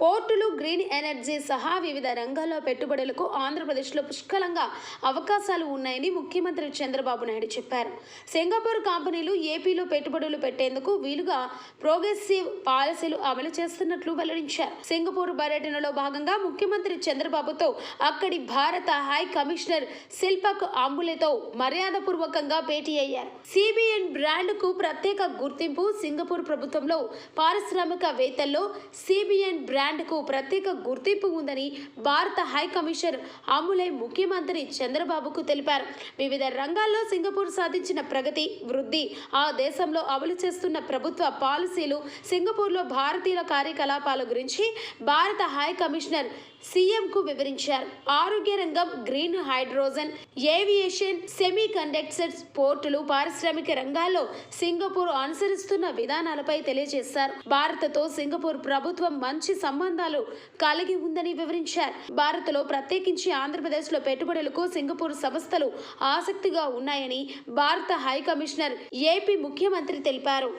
పోర్టులు green energy సహా వివిధ రంగాల్లో పెట్టుబడులకు ఆంధ్రప్రదేశ్లో పుష్కలంగా అవకాశాలు ఉన్నాయని ముఖ్యమంత్రి చంద్రబాబు నాయుడు చెప్పారు. సింగపూర్ కంపెనీలు ఏపీలో పెట్టుబడులు పెట్టేందుకు వీలుగా ప్రోగ్రెసివ్ పాలసీలు అమలు చేస్తున్నట్లు వెల్లడించారు. సింగపూర్ పర్యటనలో భాగంగా ముఖ్యమంత్రి చంద్రబాబుతో అక్కడి భారత హై కమిషనర్ శిల్పక్ అంబులేతో మర్యాదపూర్వకంగా భేటీ అయ్యారు. సిబిఎన్ బ్రాండ్కు ప్రత్యేక గుర్తింపు సింగపూర్ ప్రభుత్వంలో పారిశ్రామికవేత్తల్లో సిబిఎన్ బ్రాండ్ ల్యాండ్కు ప్రత్యేక గుర్తింపు ఉందని భారత హై కమిషనర్ అములై ముఖ్యమంత్రి చంద్రబాబుకు తెలిపారు. వివిధ రంగాల్లో సింగపూర్ సాధించిన ప్రగతి వృద్ధి ఆ దేశంలో అమలు చేస్తున్న ప్రభుత్వ పాలసీలు సింగపూర్లో భారతీయుల కార్యకలాపాల గురించి భారత హై కమిషనర్ సీఎంకు వివరించారు. ఆరోగ్య రంగం green hydrogen aviation semiconductors పోర్టులు పారిశ్రామిక రంగాల్లో సింగపూర్ అనుసరిస్తున్న విధానాలపై తెలియజేశారు. భారత్తో సింగపూర్ ప్రభుత్వం మంచి సంబంధాలు కలిగి ఉందని వివరించారు. భారత్లో ప్రత్యేకించి ఆంధ్రప్రదేశ్లో పెట్టుబడులకు సింగపూర్ సంస్థలు ఆసక్తిగా ఉన్నాయని భారత హై కమిషనర్ ఏపీ ముఖ్యమంత్రి తెలిపారు.